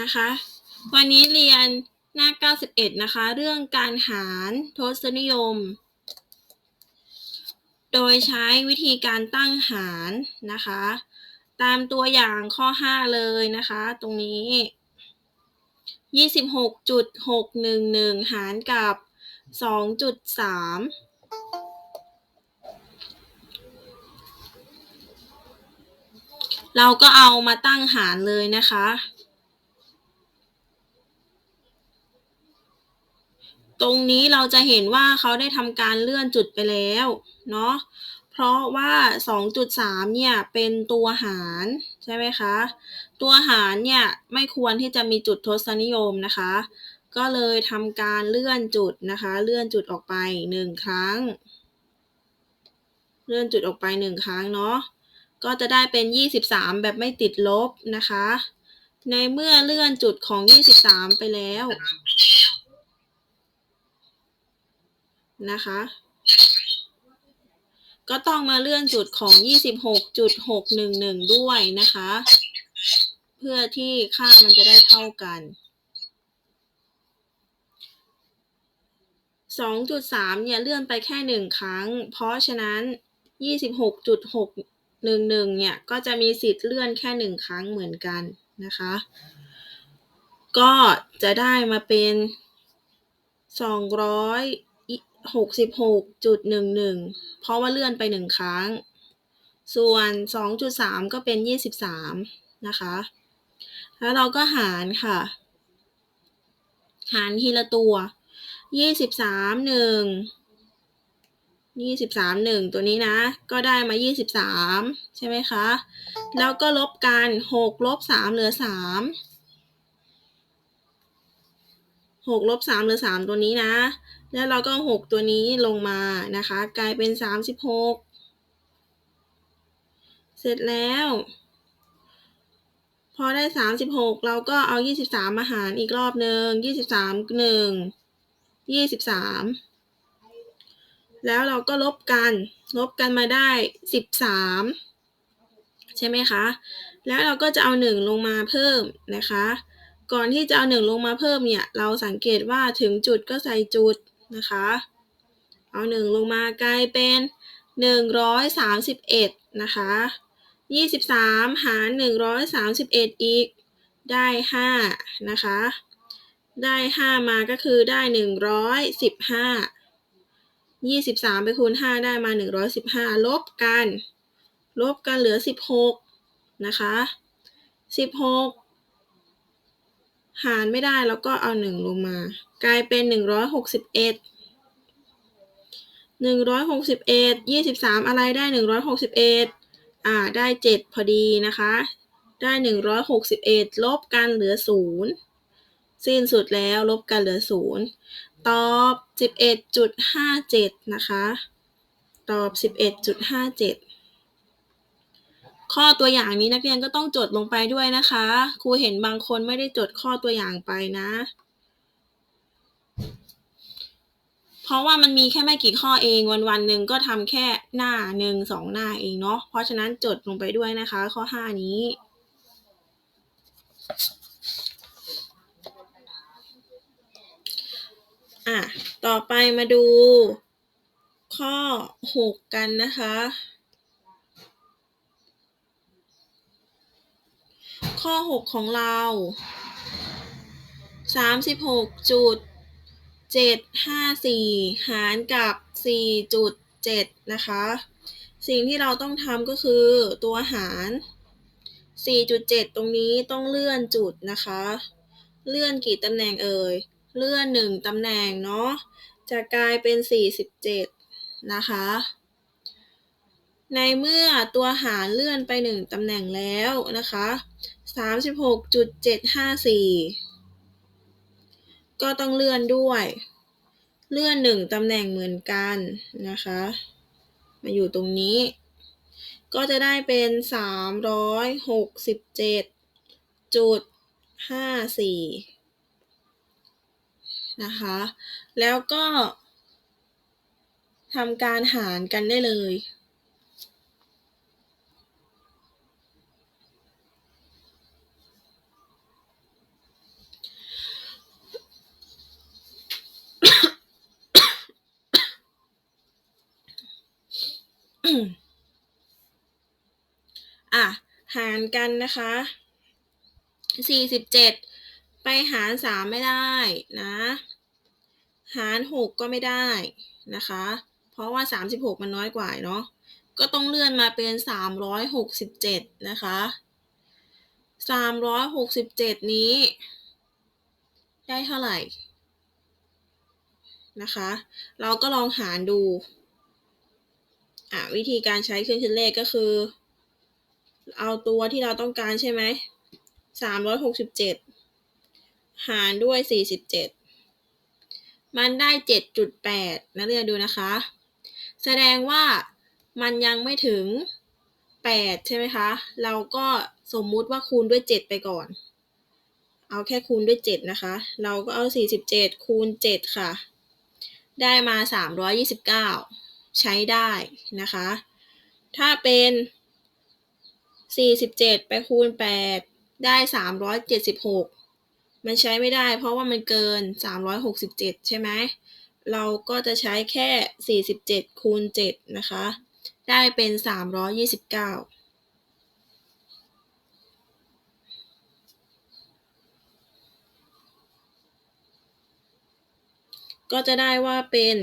นะคะ วันนี้เรียนหน้า 91 นะคะ เรื่องการหารทศนิยม โดยใช้วิธีการตั้งหารนะคะ ตามตัวอย่างข้อ 5 เลยนะคะ ตรงนี้ 26.611 หารกับ 2.3เราก็เอามาตั้งหารเลยนะคะ ตรงนี้เราจะเห็นว่าเขาได้ทำการเลื่อนจุดไปแล้วเนาะเพราะว่า 2.3 เนี่ย เป็นตัวหารใช่ไหมคะ ตัวหารเนี่ย ไม่ควรที่จะมีจุดทศนิยมนะคะ ก็เลยทำการเลื่อนจุดนะคะ เลื่อนจุดออกไป 1 ครั้ง เลื่อนจุดออกไป 1 ครั้งเนาะก็จะได้เป็น 23 แบบไม่ติดลบนะคะ ในเมื่อเลื่อนจุดของ 23 ไปแล้ว นะคะ ก็ต้องมาเลื่อนจุดของ 26.611 ด้วยนะคะ เพื่อที่ค่ามันจะได้เท่ากัน2.3เนี่ยเลื่อนไปแค่ 1 ครั้ง เพราะฉะนั้น 26.611 เนี่ย ก็จะมีสิทธิ์เลื่อนแค่ 1 ครั้งเหมือนกันนะคะ ก็จะได้มาเป็น หกสิบหกจุดหนึ่งหนึ่งเพราะว่าเลื่อนไปหนึ่งครั้ง ส่วนสองจุดสามก็เป็นยี่สิบสามนะคะ แล้วเราก็หารค่ะ หารทีละตัวยี่สิบสามหนึ่งยี่สิบสามหนึ่งตัวนี้นะ ก็ได้มายี่สิบสามใช่ไหมคะ แล้วก็ลบกันหกลบสามเหลือสามหกลบสามเหลือสามตัวนี้นะ แล้วเราก็6ตัวนี้ลงมานะคะ กลายเป็น36เสร็จแล้ว พอได้36เราก็เอา23มาหารอีกรอบหนึ่ง23 1 23แล้วเราก็ลบกัน ลบกันมาได้13ใช่ไหมคะ แล้วเราก็จะเอา1ลงมาเพิ่มนะคะ ก่อนที่จะเอา1ลงมาเพิ่มเนี่ย เราสังเกตว่าถึงจุดก็ใส่จุด นะคะ เอา 1 ลงมากลายเป็น 131 นะคะ 23 หาร 131 อีก ได้ 5 นะคะ ได้ 5 มาก็คือได้ 115 23 ไปคูณ 5 ได้มา 115 ลบกัน ลบกันเหลือ 16 นะคะ 16 หารไม่ได้แล้วก็เอา 1 ลงมา กลายเป็น161 161 23อะไรได้161อ่าได้7พอดีนะคะ ได้161ลบกันเหลือ0สิ้นสุดแล้วลบกันเหลือ0ตอบ11.57นะคะ ตอบ11.57ข้อตัวอย่างนี้นักเรียนก็ต้องจดลงไปด้วยนะคะ ครูเห็นบางคนไม่ได้จดข้อตัวอย่างไปนะ เพราะว่ามันมีแค่ไม่กี่ข้อเองวันวันหนึ่งก็ทำแค่หน้าหนึ่งสองหน้าเองเนาะเพราะฉะนั้นจดลงไปด้วยนะคะ ข้อ5นี้ อะ ต่อไปมาดู ข้อ6กันนะคะ ข้อ6ของเรา36จุด 754หารกับ4.7นะคะ สิ่งที่เราต้องทำก็คือตัวหาร 4.7 ตรงนี้ต้องเลื่อนจุดนะคะ เลื่อนกี่ตำแหน่งเอ่ย เลื่อน 1ตำแหน่งเนาะ จะกลายเป็น 47 นะคะ ในเมื่อตัวหารเลื่อนไป 1ตำแหน่งแล้วนะคะ 36.754 ก็ต้องเลื่อนด้วย เลื่อน1ตำแหน่งเหมือนกันนะคะ มาอยู่ตรงนี้ ก็จะได้เป็น367.54นะคะ แล้วก็ทำการหารกันได้เลย อะ หารกันนะคะสี่สิบเจ็ดไปหารสามไม่ได้นะ หารหกก็ไม่ได้นะคะ เพราะว่าสามสิบหกมันน้อยกว่าเนาะก็ต้องเลื่อนมาเป็นสามร้อยหกสิบเจ็ดนะคะสามร้อยหกสิบเจ็ดนี้ ได้เท่าไหร่นะคะ เราก็ลองหารดูอะวิธีการใช้เครื่องคิดเลขก็คือ เอาตัวที่เราต้องการใช่ไหมสามร้อยหกสิบเจ็ดหารด้วยสี่สิบเจ็ดมันได้เจ็ดจุดแปดนักเรียนดูนะคะ แสดงว่ามันยังไม่ถึงแปดใช่ไหมคะ เราก็สมมุติว่าคูณด้วยเจ็ดไปก่อน เอาแค่คูณด้วยเจ็ดนะคะ เราก็เอาสี่สิบเจ็ดคูณเจ็ดค่ะ ได้มาสามร้อยยี่สิบเก้าใช้ได้นะคะ ถ้าเป็น สี่สิบเจ็ดไปคูณแปดได้สามร้อยเจ็ดสิบหกมันใช้ไม่ได้เพราะว่ามันเกินสามร้อยหกสิบเจ็ดใช่ไหมเราก็จะใช้แค่สี่สิบเจ็ดคูณเจ็ดนะคะ ได้เป็นสามร้อยยี่สิบเก้าก็จะได้ว่าเป็น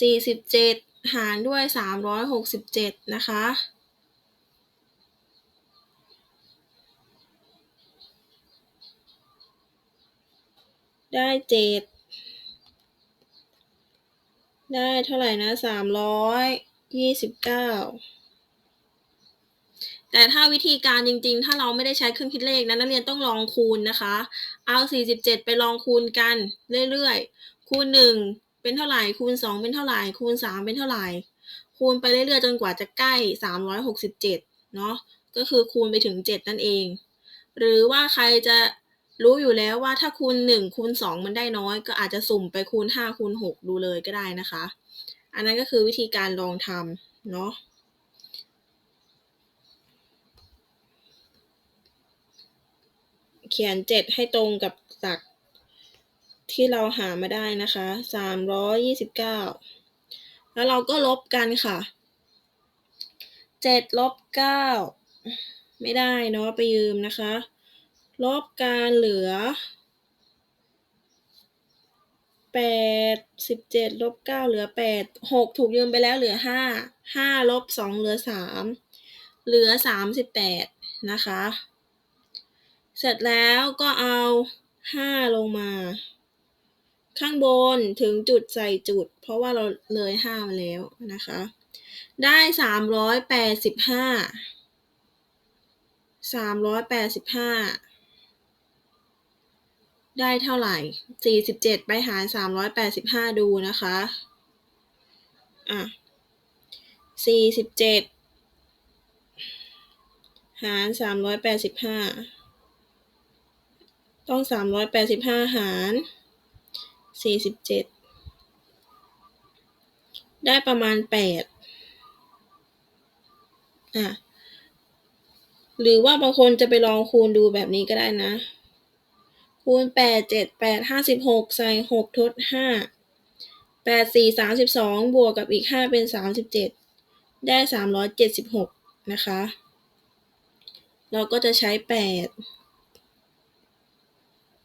สี่สิบเจ็ดหารด้วยสามร้อยหกสิบเจ็ดนะคะ ได้เจ็ดได้เท่าไหร่นะสามร้อยยี่สิบเก้าแต่ถ้าวิธีการจริงๆ ถ้าเราไม่ได้ใช้เครื่องคิดเลขนะนักเรียนต้องลองคูณนะคะ เอา 47 ไปลองคูณกันเรื่อยๆ คูณ 1 เป็นเท่าไหร่ คูณ 2 เป็นเท่าไหร่ คูณ 3 เป็นเท่าไหร่ คูณไปเรื่อยๆ จนกว่าจะใกล้ 367 เนาะ ก็คือคูณไปถึง 7 นั่นเอง หรือว่าใครจะ รู้อยู่แล้วว่าถ้าคูณ1คูณ2 มันได้น้อย ก็อาจจะสุ่มไปคูณ5คูณ6 ดูเลยก็ได้นะคะ อันนั้นก็คือวิธีการลองทำเนาะเขียนเจ็ดให้ตรงกับหลักที่เราหามาได้นะคะสามร้อยยี่สิบเก้าแล้วเราก็ลบกันค่ะเจ็ดลบเก้าไม่ได้เนาะไปยืมนะคะ ลบการเหลือแปดสิบเจ็ดลบเก้าเหลือแปดหกถูกยืมไปแล้วเหลือห้าห้าลบสองเหลือสามเหลือสามสิบแปดนะคะ เสร็จแล้วก็เอาห้าลงมา ข้างบนถึงจุดใส่จุด เพราะว่าเราเลยห้ามาแล้วนะคะ ได้สามร้อยแปดสิบห้าสามร้อยแปดสิบห้า ได้เท่าไหร่สี่สิบเจ็ดไปหารสามร้อยแปดสิบห้าดูนะคะ อะสี่สิบเจ็ดหารสามร้อยแปดสิบห้าต้องสามร้อยแปดสิบห้าหารสี่สิบเจ็ดได้ประมาณแปดอะ หรือว่าบางคนจะไปลองคูณดูแบบนี้ก็ได้นะ คูณแปดเจ็ดแปดห้าสิบหกใส่หกทดห้าแปดสี่สามสิบสองบวกกับอีกห้าเป็นสามสิบเจ็ดได้สามร้อยเจ็ดสิบหกนะคะ เราก็จะใช้แปด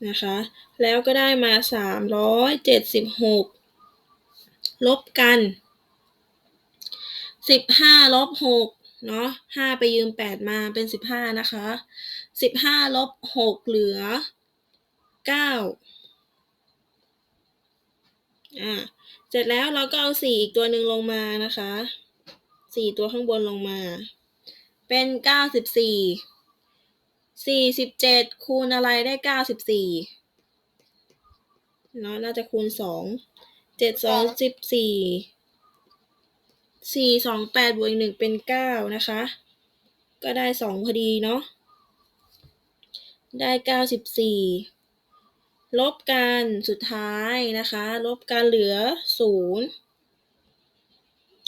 นะคะ แล้วก็ได้มาสามร้อยเจ็ดสิบหกลบกันสิบห้าลบหกเนาะห้าไปยืมแปดมาเป็นสิบห้านะคะสิบห้าลบหกเหลือ เก้าอ่า เสร็จแล้วเราก็เอาสี่อีกตัวหนึ่งลงมานะคะสี่ตัวข้างบนลงมา เป็นเก้าสิบสี่สี่สิบเจ็ดคูณอะไรได้เก้าสิบสี่เนาะน่าจะคูณสองเจ็ดสองสิบสี่สี่สองแปดบวกอีกหนึ่งเป็นเก้านะคะ ก็ได้สองพอดีเนาะ ได้เก้าสิบสี่ ลบกันสุดท้ายนะคะ ลบกันเหลือศูนย์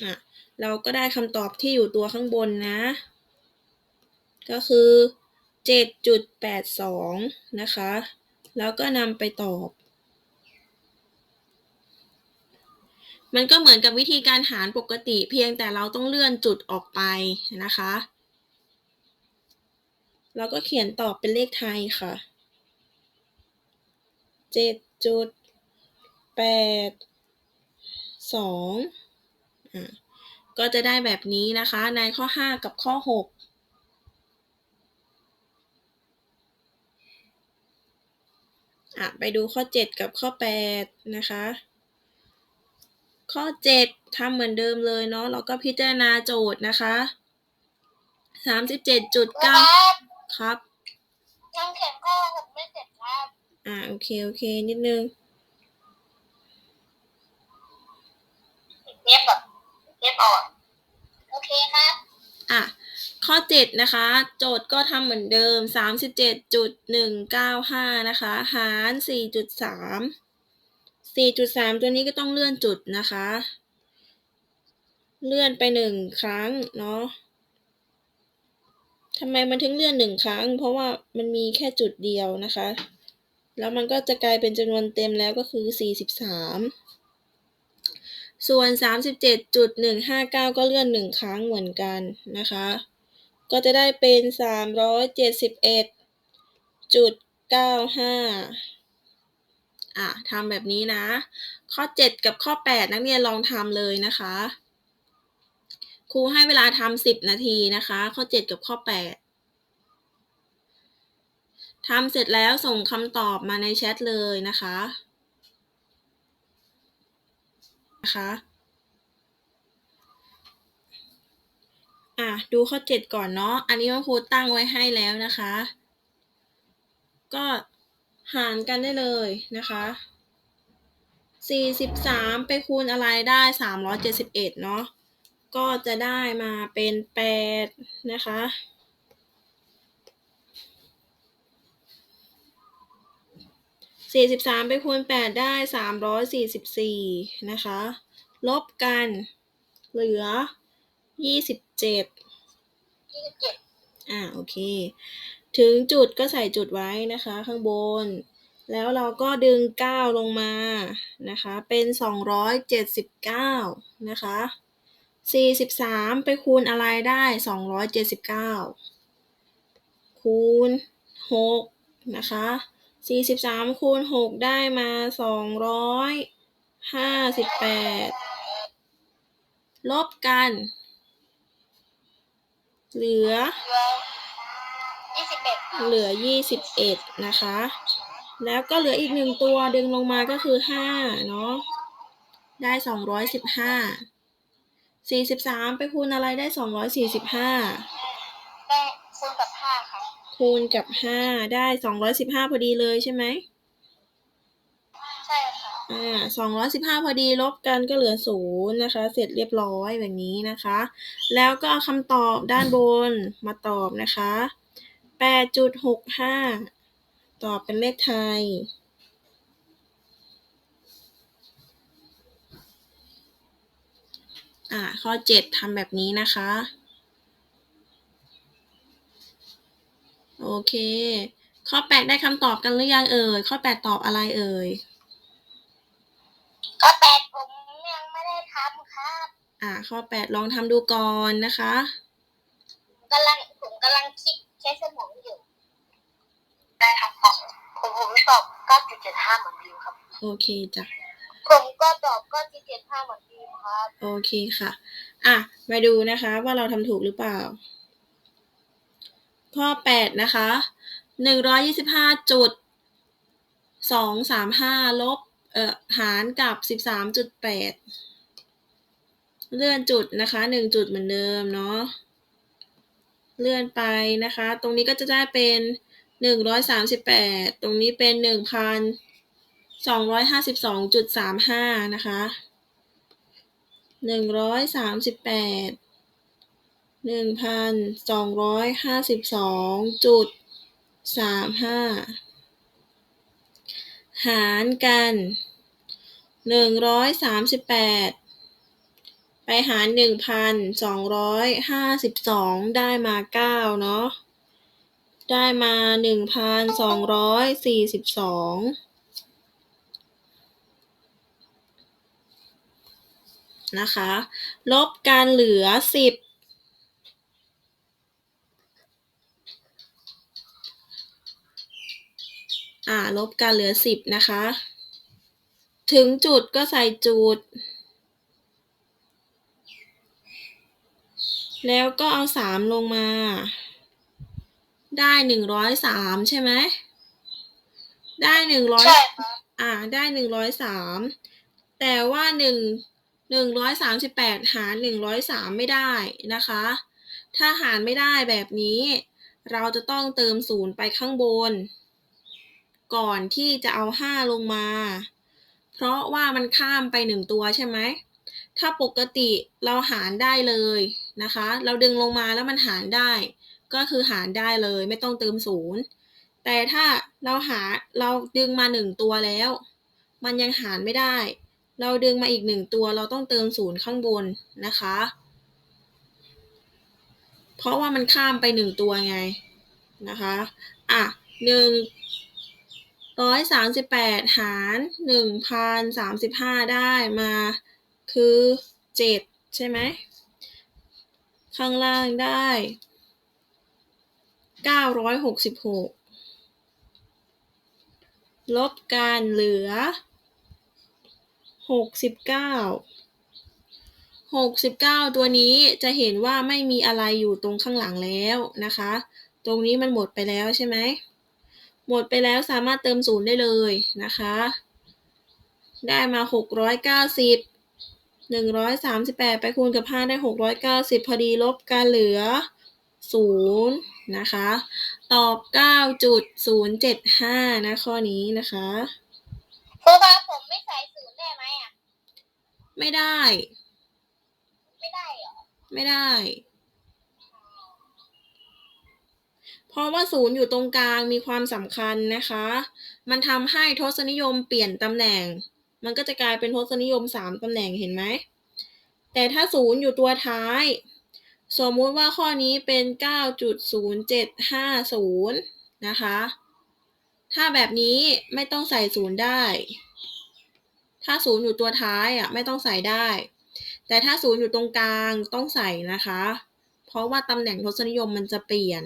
อะเราก็ได้คำตอบที่อยู่ตัวข้างบนนะ ก็คือเจ็ดจุดแปดสองนะคะ แล้วก็นำไปตอบ มันก็เหมือนกับวิธีการหารปกติเพียงแต่เราต้องเลื่อนจุดออกไปนะคะ แล้วก็เขียนตอบเป็นเลขไทยค่ะ เจ็ดจุดแปดสองอะก็จะได้แบบนี้นะคะ ในข้อห้ากับข้อหกอะไปดูข้อเจ็ดกับข้อแปดนะคะ ข้อเจ็ดทำเหมือนเดิมเลยเนาะเราก็พิจารณาโจทย์นะคะสามสิบเจ็ดจุดครัเก้าบครับยังเขียนข้อหกไม่เสร็จครับ อ่าโอเค โอเค นิดนึงเทปแบบเทปออกโอเคครับอะ ข้อ 7 นะคะ โจทย์ก็ทำเหมือนเดิม 37.195 นะคะ หาร 4.3 4.3 ตัวนี้ก็ต้องเลื่อนจุดนะคะ เลื่อนไปหนึ่งครั้งเนาะทำไมมันถึงเลื่อนหนึ่งครั้ง เพราะว่ามันมีแค่จุดเดียวนะคะ แล้วมันก็จะกลายเป็นจำนวนเต็มแล้วก็คือ 43 ส่วน 37.159 ก็เลื่อนหนึ่งครั้งเหมือนกันนะคะ ก็จะได้เป็น 371.95 อะทำแบบนี้นะ ข้อ 7 กับข้อ 8 นักเรียนลองทำเลยนะคะ ครูให้เวลาทำ10 นาทีนะคะ ข้อ 7 กับข้อ 8 ทำเสร็จแล้วส่งคำตอบมาในแชทเลยนะคะนะคะอะดูข้อ 7 ก่อนเนาะ อันนี้ว่าครูตั้งไว้ให้แล้วนะคะ ก็หารกันได้เลยนะคะ 43 ไปคูณอะไรได้ 371 เนาะ ก็จะได้มาเป็น 8 นะคะ 43 ไปคูณ 8 ได้ 344 นะคะ ลบกัน เหลือ 27ยี่สิบเจ็ดอ่า โอเค ถึงจุดก็ใส่จุดไว้นะคะ ข้างบน แล้วเราก็ดึง 9 ลงมานะคะ เป็น 279 นะคะ 43 ไปคูณอะไรได้ 279 คูณ 6 นะคะ 43คูณ6ได้มา258ลบกัน เหลือ เหลือยี่สิบเอ็ดเหลือ21นะคะ แล้วก็เหลืออีกหนึ่งตัวดึงลงมาก็คือ5เนาะ ได้215 43ไปคูณอะไรได้245ได้คูณกับห้า ค่ะคูณกับ5ได้215พอดีเลยใช่ไหมใช่ค่ะอ่า215พอดีลบกันก็เหลือ0นะคะ เสร็จเรียบร้อยแบบนี้นะคะ แล้วก็เอาคำตอบด้านบนมาตอบนะคะ8.65ตอบเป็นเลขไทยอ่าข้อ7ทำแบบนี้นะคะ โอเค ข้อ8ได้คำตอบกันหรือยังเอ่ย ข้อ8ตอบอะไรเอ่ยก็แปดผมยังไม่ได้ทำครับอ่า ข้อ8ลองทำดูก่อนนะคะ ผมกำลังผมกำลังคิดใช้สมองอยู่ ได้ครับผมผมผมตอบเก้าจุดเจ็ดห้าเหมือนดิวครับ โอเคจ้ะ ผมก็ตอบเก้าจุดเจ็ดห้าเหมือนดิวครับ โอเคค่ะ อะ มาดูนะคะว่าเราทำถูกหรือเปล่า ข้อ 8 นะคะ 125จุด235 ลบเอ่อหารกับ 13.8 เลื่อนจุดนะคะ 1 จุดเหมือนเดิมเนาะ เลื่อนไปนะคะ ตรงนี้ก็จะได้เป็น 138 ตรงนี้เป็น 1,252.35 นะคะ 138 หนึ่งพันสองร้อยห้าสิบสองจุดสามห้าหารกันหนึ่งร้อยสามสิบแปดไปหารหนึ่งพันสองร้อยห้าสิบสองได้มาเก้าเนาะได้มาหนึ่งพันสองร้อยสี่สิบสองนะคะ ลบกันเหลือสิบ อ่าลบกันเหลือสิบนะคะ ถึงจุดก็ใส่จุด แล้วก็เอาสามลงมา ได้หนึ่งร้อยสามใช่ไหม ได้หนึ่งร้อยใช่ครับอ่า ได้หนึ่งร้อยสามแต่ว่าหนึ่งหนึ่งร้อยสามสิบแปดหารหนึ่งร้อยสามไม่ได้นะคะ ถ้าหารไม่ได้แบบนี้ เราจะต้องเติมศูนย์ไปข้างบน ก่อนที่จะเอาห้าลงมา เพราะว่ามันข้ามไปหนึ่งตัวใช่ไหม ถ้าปกติเราหารได้เลยนะคะ เราดึงลงมาแล้วมันหารได้ ก็คือหารได้เลยไม่ต้องเติมศูนย์แต่ถ้าเราหาเราดึงมาหนึ่งตัวแล้ว มันยังหารไม่ได้ เราดึงมาอีกหนึ่งตัวเราต้องเติมศูนย์ข้างบนนะคะ เพราะว่ามันข้ามไปหนึ่งตัวไงนะคะ อะหนึ่ง ร้อยสามสิบแปดหารหนึ่งพันสามสิบห้าได้มาคือเจ็ดใช่ไหม ข้างล่างได้เก้าร้อยหกสิบหกลบกันเหลือหกสิบเก้าหกสิบเก้าตัวนี้จะเห็นว่าไม่มีอะไรอยู่ตรงข้างหลังแล้วนะคะ ตรงนี้มันหมดไปแล้วใช่ไหม หมดไปแล้วสามารถเติมศูนย์ได้เลยนะคะ ได้มาหกร้อยเก้าสิบหนึ่งร้อยสามสิบแปดไปคูณกับห้าได้หกร้อยเก้าสิบพอดีลบกันเหลือศูนย์นะคะ ตอบเก้าจุดศูนย์เจ็ดห้านะข้อนี้นะคะครูครับผมไม่ใส่ศูนย์ได้ไหมอะ ไม่ได้ ไม่ได้เหรอ ไม่ได้ เพราะว่าศูนย์อยู่ตรงกลางมีความสำคัญนะคะ มันทำให้ทศนิยมเปลี่ยนตำแหน่ง มันก็จะกลายเป็นทศนิยมสามตำแหน่งเห็นไหม แต่ถ้าศูนย์อยู่ตัวท้าย สมมุติว่าข้อนี้เป็น 9.0750 นะคะ ถ้าแบบนี้ไม่ต้องใส่ศูนย์ได้ ถ้าศูนย์อยู่ตัวท้ายอะไม่ต้องใส่ได้ แต่ถ้าศูนย์อยู่ตรงกลางต้องใส่นะคะ เพราะว่าตำแหน่งทศนิยมมันจะเปลี่ยน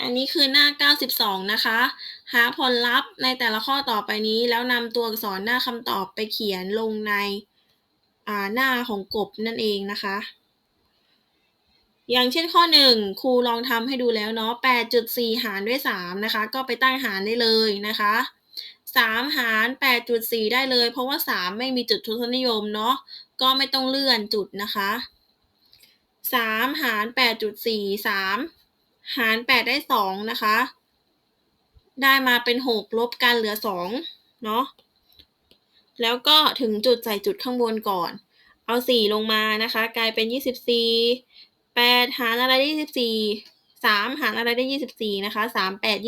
อันนี้คือหน้า 92 นะคะ หาผลลัพธ์ในแต่ละข้อต่อไปนี้ แล้วนำตัวอักษรหน้าคำตอบไปเขียนลงในหน้าของกบนั่นเองนะคะ อย่างเช่นข้อ 1 ครูลองทำให้ดูแล้วเนาะ 8.4 หารด้วย 3 นะคะ ก็ไปตั้งหารได้เลยนะคะ 3 หาร 8.4 ได้เลย เพราะว่า 3 ไม่มีจุดทศนิยมเนาะ ก็ไม่ต้องเลื่อนจุดนะคะ 3 หาร 8.4 3 หาร8ได้2นะคะ ได้มาเป็น6ลบกันเหลือ2เนาะแล้วก็ถึงจุดใส่จุดข้างบนก่อน เอา4ลงมานะคะ กลายเป็น24 8หารอะไรได้24 3หารอะไรได้24นะคะ3 8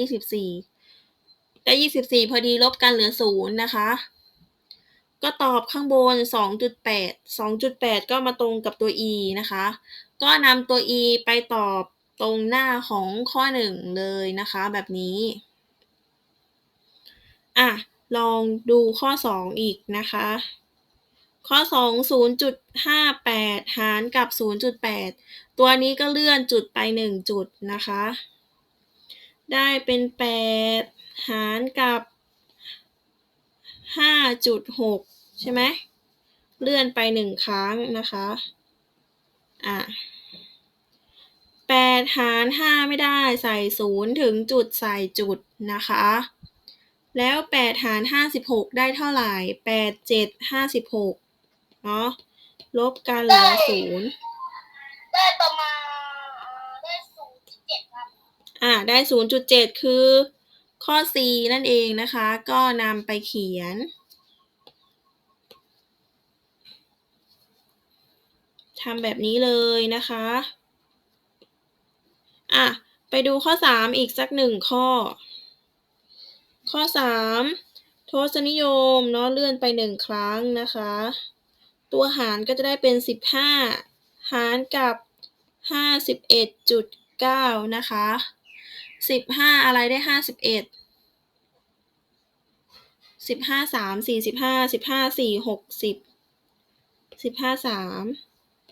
24ได้24พอดีลบกันเหลือ0นะคะ ก็ตอบข้างบน2.8 2.8ก็มาตรงกับตัว e นะคะ ก็นำตัว e ไปตอบ ตรงหน้าของข้อ 1 เลยนะคะแบบนี้ อะ ลองดูข้อ 2 อีกนะคะ ข้อ 2 0.58 หารกับ 0.8 ตัวนี้ก็เลื่อนจุดไป 1 จุดนะคะ ได้เป็น 8 หารกับ 5.6 ใช่ไหม เลื่อนไป 1 ครั้งนะคะ อะ 8หาร5ไม่ได้ใส่0ถึงจุดใส่จุดนะคะ แล้ว8หาร56ได้เท่าไหร่8 7 56เนาะลบกันเหลือ0ได้ประมาณได้ศูนย์จุดเจ็ดครับอ่าได้0.7คือข้อ C นั่นเองนะคะ ก็นำไปเขียน ทำแบบนี้เลยนะคะ อะ ไปดูข้อ 3 อีกสักหนึ่งข้อ ข้อ 3 ทศนิยมเนาะเลื่อนไปหนึ่งครั้งนะคะ ตัวหารก็จะได้เป็น 15 หารกับห้าสิบเอ็ดจุดเก้านะคะสิบห้าอะไรได้ห้าสิบเอ็ดสิบห้าสามสี่สิบห้าสิบห้าสี่หกสิบสิบห้าสาม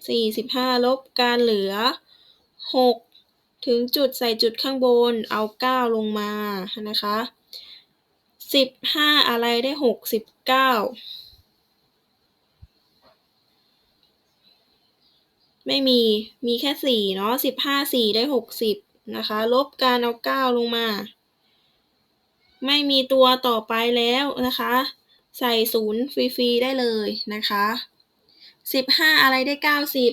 สี่สิบห้าลบกันเหลือหก ถึงจุดใส่จุดข้างบนเอาเก้าลงมานะคะสิบห้าอะไรได้หกสิบเก้าไม่มีมีแค่สี่เนาะสิบห้าสี่ได้หกสิบนะคะ ลบการเอาเก้าลงมา ไม่มีตัวต่อไปแล้วนะคะ ใส่ศูนย์ฟรีๆได้เลยนะคะสิบห้าอะไรได้เก้าสิบ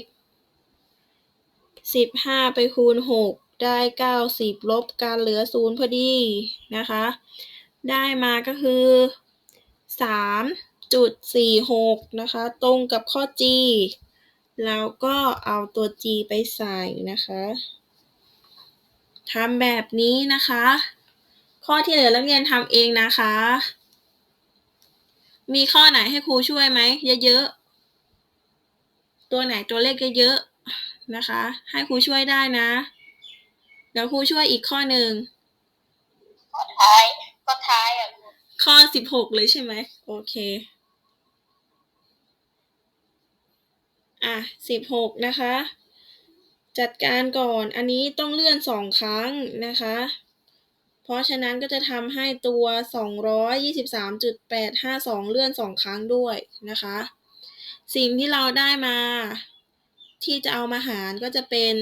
สิบห้าไปคูณหก ได้เก้าสิบลบการเหลือศูนย์พอดีนะคะ ได้มาก็คือสามจุดสี่หกนะคะ ตรงกับข้อ G แล้วก็เอาตัว G ไปใส่นะคะทำแบบนี้นะคะ ข้อที่เหลือนักเรียนทำเองนะคะ มีข้อไหนให้ครูช่วยไหมเยอะๆ ตัวไหนตัวเลขเยอะๆนะคะ ให้ครูช่วยได้นะ เดี๋ยวครูช่วยอีกข้อหนึ่งข้อท้ายข้อท้ายอะข้อสิบหกเลยใช่ไหมโอเคอะสิบหกนะคะ จัดการก่อนอันนี้ต้องเลื่อนสองครั้งนะคะ เพราะฉะนั้นก็จะทำให้ตัวสองร้อยยี่สิบสามจุดแปดห้าสองเลื่อนสองครั้งด้วยนะคะ สิ่งที่เราได้มา ที่จะเอามาหารก็จะเป็น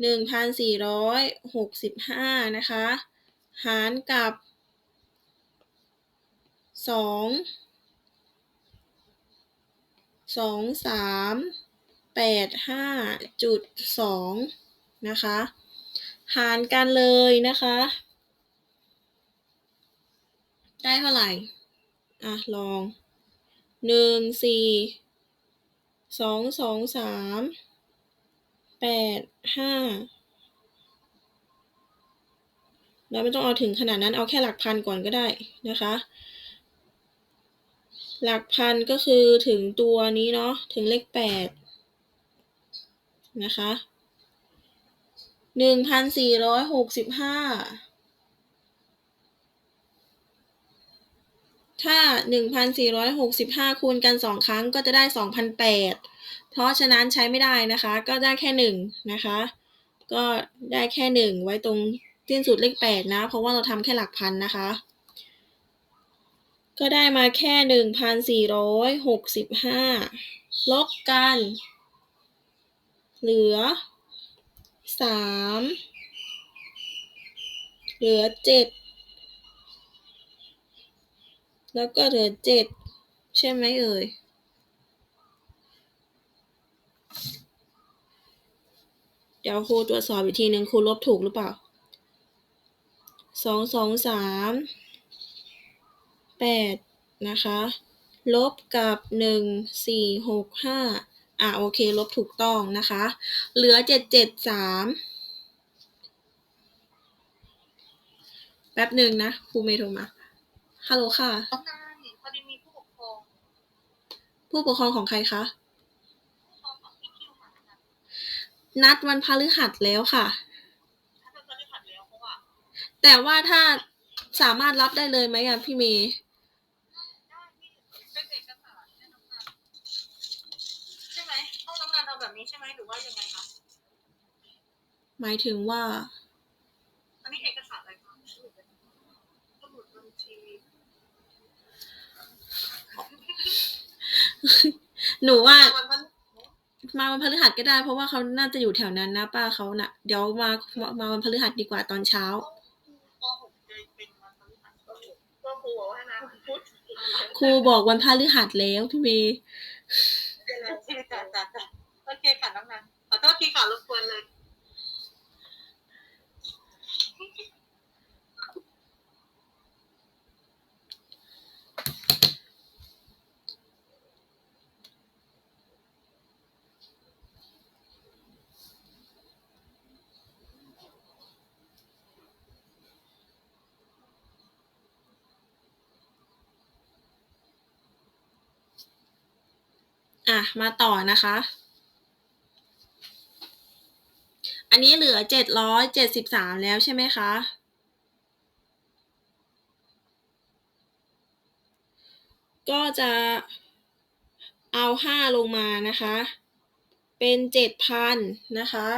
หนึ่งพันสี่ร้อยหกสิบห้านะคะ หารกับสองสองสามแปดห้าจุดสองนะคะ หารกันเลยนะคะ ได้เท่าไหร่ อะ ลองหนึ่งสี่สองสองสาม แปดห้าเราไม่ต้องเอาถึงขนาดนั้นเอาแค่หลักพันก่อนก็ได้นะคะ หลักพันก็คือถึงตัวนี้เนาะถึงเลขแปดนะคะหนึ่งพันสี่ร้อยหกสิบห้าถ้าหนึ่งพันสี่ร้อยหกสิบห้าคูณกันสองครั้งก็จะได้สองพันแปด เพราะฉะนั้นใช้ไม่ได้นะคะ ก็ได้แค่หนึ่งนะคะ ก็ได้แค่หนึ่งไว้ตรงสิ้นสุดเลขแปดนะ เพราะว่าเราทำแค่หลักพันนะคะ ก็ได้มาแค่หนึ่งพันสี่ร้อยหกสิบห้าลบกัน เหลือสามเหลือเจ็ดแล้วก็เหลือเจ็ดใช่ไหมเอ่ย เดี๋ยวครูตรวจสอบอีกทีหนึ่งครูลบถูกหรือเปล่าสองสองสามแปดนะคะ ลบกับหนึ่งสี่หกห้าอะโอเค ลบถูกต้องนะคะ เหลือเจ็ดเจ็ดสามแป๊บหนึ่งนะครูเมย์โทรมา ฮัลโหลค่ะน้องนายพอดีมีผู้ปกครองผู้ปกครองของใครคะ ผู้ปกครองของพี่คิวมานะคะ นัดวันพฤหัสแล้วค่ะถ้าเป็นคนที่ผัดแล้วเพราะว่าแต่ว่าถ้าสามารถรับได้เลยไหมอะพี่เมย์ได้ที่เป็นเอกสารให้น้องนายใช่ไหมต้องน้องนายทำแบบนี้ใช่ไหมหรือว่ายังไงคะหมายถึงว่าอันนี้เอกสารอะไรคะสมุดบัญชีหนูว่าวันพัน มาวันพฤหัสก็ได้ เพราะว่าเขาน่าจะอยู่แถวนั้นนะป้าเขาน่ะ เดี๋ยวมามามาวันพฤหัสดีกว่าตอนเช้า ครูบอกวันพฤหัสแล้วพี่เมย์ จ้าจ้าจ้าจ้าโอเคค่ะน้องนายขอโทษทีค่ะรบกวนเลย อะ มาต่อนะคะ อันนี้เหลือเจ็ดร้อยเจ็ดสิบสามแล้วใช่ไหมคะก็จะเอาห้าลงมานะคะ เป็นเจ็ดพันนะคะ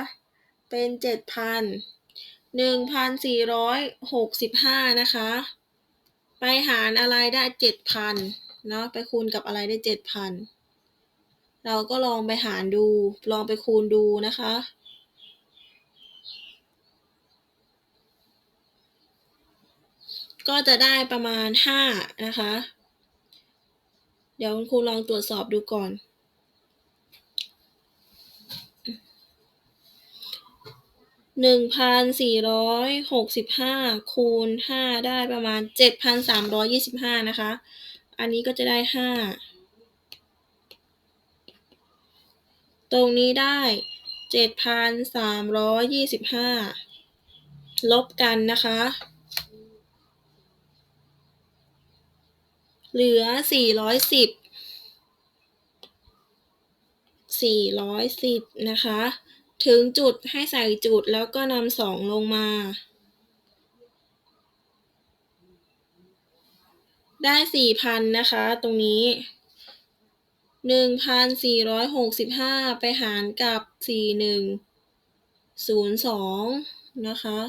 เป็นเจ็ดพันหนึ่งพันสี่ร้อยหกสิบห้านะคะ ไปหารอะไรได้เจ็ดพันเนาะไปคูณกับอะไรได้เจ็ดพัน เราก็ลองไปหารดู ลองไปคูณดูนะคะ ก็จะได้ประมาณห้านะคะ เดี๋ยวคุณครูลองตรวจสอบดูก่อนหนึ่งพันสี่ร้อยหกสิบห้าคูณห้าได้ประมาณเจ็ดพันสามร้อยยี่สิบห้านะคะ อันนี้ก็จะได้ห้า ตรงนี้ได้เจ็ดพันสามร้อยยี่สิบห้าลบกันนะคะ เหลือสี่ร้อยสิบสี่ร้อยสิบนะคะ ถึงจุดให้ใส่จุดแล้วก็นำสองลงมา ได้สี่พันนะคะ ตรงนี้ หนึ่งพันสี่ร้อยหกสิบห้าไปหารกับสี่หนึ่งศูนย์สองนะคะ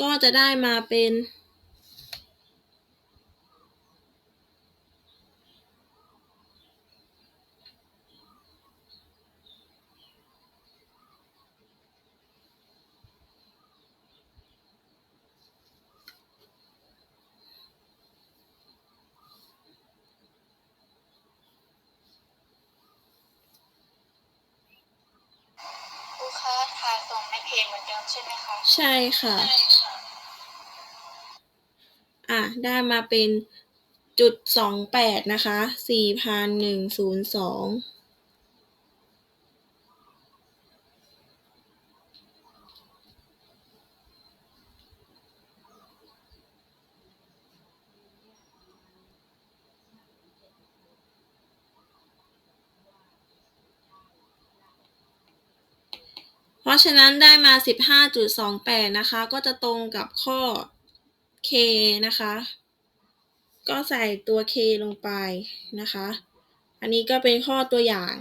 ก็จะได้มาเป็น ลูกค้าถ่ายส่งใน เพจเหมือนเดิมใช่ไหมคะใช่ค่ะ ใช่ค่ะ อะ ได้มาเป็นจุดสองแปดนะคะสี่พันหนึ่งศูนย์สอง ฉะนั้นได้มา 15.28 นะคะ ก็จะตรงกับข้อ K นะคะ ก็ใส่ตัว K ลงไปนะคะ อันนี้ก็เป็นข้อตัวอย่าง